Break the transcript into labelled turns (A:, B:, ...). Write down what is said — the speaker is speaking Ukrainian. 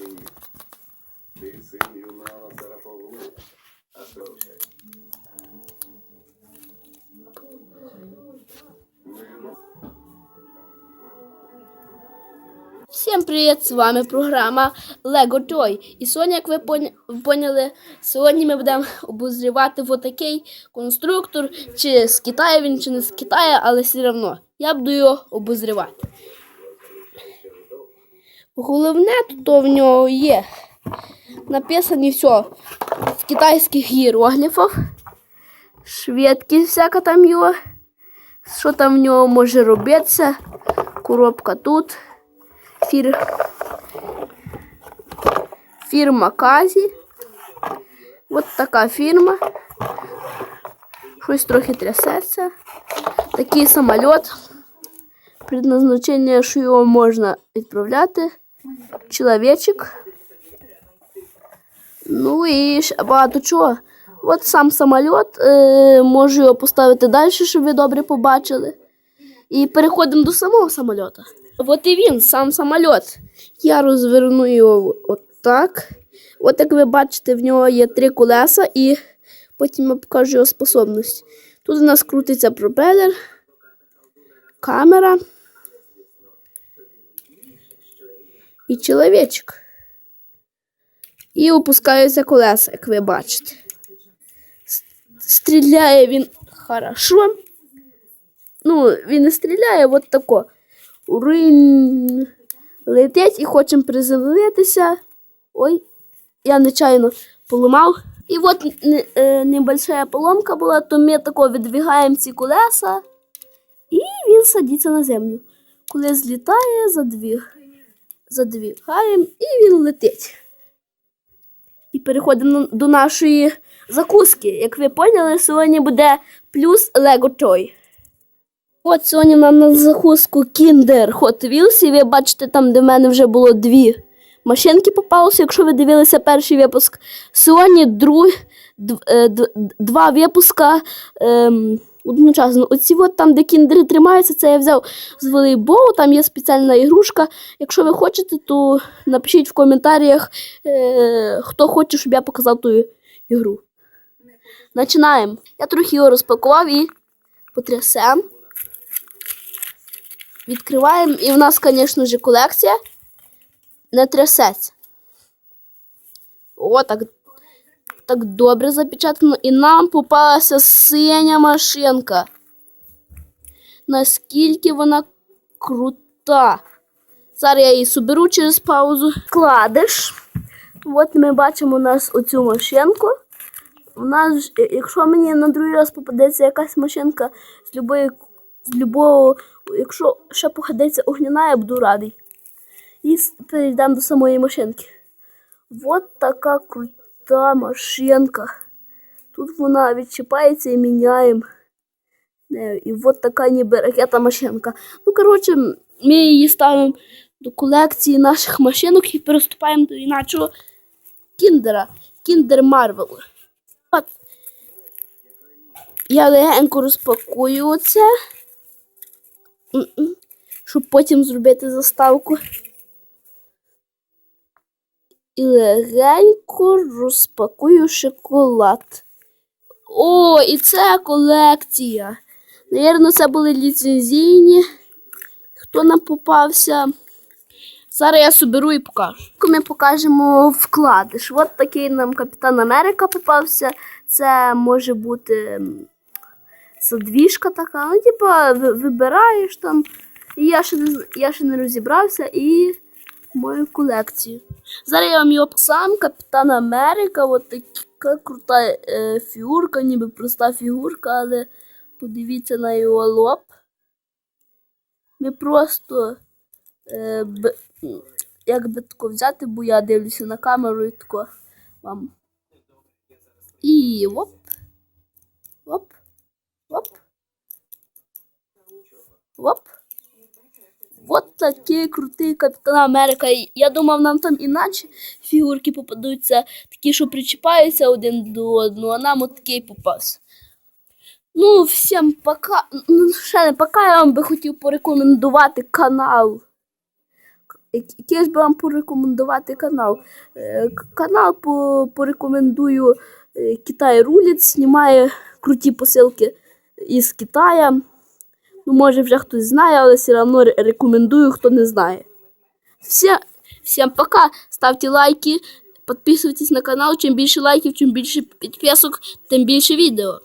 A: мені. Ти син юнала Сарафоглу. А що?
B: Всім привіт! З вами програма Lego Toy. І сьогодні, як ви поняли, сьогодні ми будемо обозрівати отакий конструктор, чи з Китаю він, чи не з Китаю, але все одно я буду його обозрівати. Головне тут в нього є написані все в китайських іерогліфах, швидкість всяка там його, що там в нього може робитися, коробка тут фір... фірма Казі. От така фірма. Щось трохи трясеться. Такий самоліт. Предназначення, що його можна відправляти. Чоловічок. Ну і багато чого. От сам самоліт. Е, можу його поставити далі, щоб ви добре побачили. І переходимо до самого самольота. От і він, сам самоліт. Я розверну його отак. От як ви бачите, в нього є три колеса, і потім я покажу його способність. Тут у нас крутиться пропелер, камера і чоловічок. І опускаються колеса, як ви бачите. Стріляє він хорошо. Ну, він не стріляє, от тако. Урин летить і хочемо приземлитися. Ой, я нечайно поламав. І от е, небольшая поломка була, то ми тако віддвигаємо ці колеса, і він садиться на землю. Коли злітає, задвиг, задвигаємо, і він летить. І переходимо до нашої закуски. Як ви поняли, сьогодні буде плюс Lego Toy. От сьогодні нам на закуску Kinder Hot Wheels, і ви бачите, там, де в мене вже було дві машинки попалося, якщо ви дивилися перший випуск. Сьогодні друг, е, два випуска ем, одночасно. Оці от там, де кіндери тримаються, це я взяв з волейболу, там є спеціальна ігрушка. Якщо ви хочете, то напишіть в коментарях, е, хто хоче, щоб я показав ту ігру. Починаємо. Я трохи його розпакував і потрясем. Відкриваємо, і в нас, звісно ж, колекція не трясеться. О, так, так добре запечатано. І нам попалася синя машинка. Наскільки вона крута. Зараз я її соберу через паузу. Кладеш. От ми бачимо у нас оцю машинку. У нас, е, якщо мені на другий раз попадеться якась машинка з любої, з любого, якщо ще попадеться огняна, я буду радий. І перейдемо до самої машинки. От така крута машинка. Тут вона відчіпається і міняємо. Е, І от така ніби ракета машинка. Ну, коротше, ми її ставимо до колекції наших машинок і переступаємо до іначого кіндера. Кіндер Марвел. От. Я легенько розпакую оце. Щоб потім зробити заставку. І легенько розпакую шоколад. О, і це колекція. Навірно, це були ліцензійні. Хто нам попався? Зараз я соберу і покажу. Ми покажемо вкладиш. От такий нам Капітан Америка попався. Це може бути задвіжка така. Ну, типа, вибираєш там. І я ще, я ще не розібрався і мою колекцію. Зараз я вам його сам Капітан Америка, от така крута е, фігурка, ніби проста фігурка, але подивіться на його лоб. Ми просто е, б, як би тако взяти, бо я дивлюся на камеру і тако вам. І оп. Оп. Оп. Оп. Вот такий крутий Капітан Америка. Я думав, нам там іначе фігурки попадуться, такі, що причіпаються один до одного, а нам от такий попався. Ну, всім пока. Ну, ще не пока я вам би хотів порекомендувати канал. Який ж би вам порекомендувати канал? Е, Канал по, порекомендую е, Китай рулить, знімає круті посилки із Китая. Ну, може, вже хтось знає, але все одно рекомендую, хто не знає. Все, Всім пока. Ставте лайки, підписуйтесь на канал. Чим більше лайків, чим більше підписок, тим більше відео.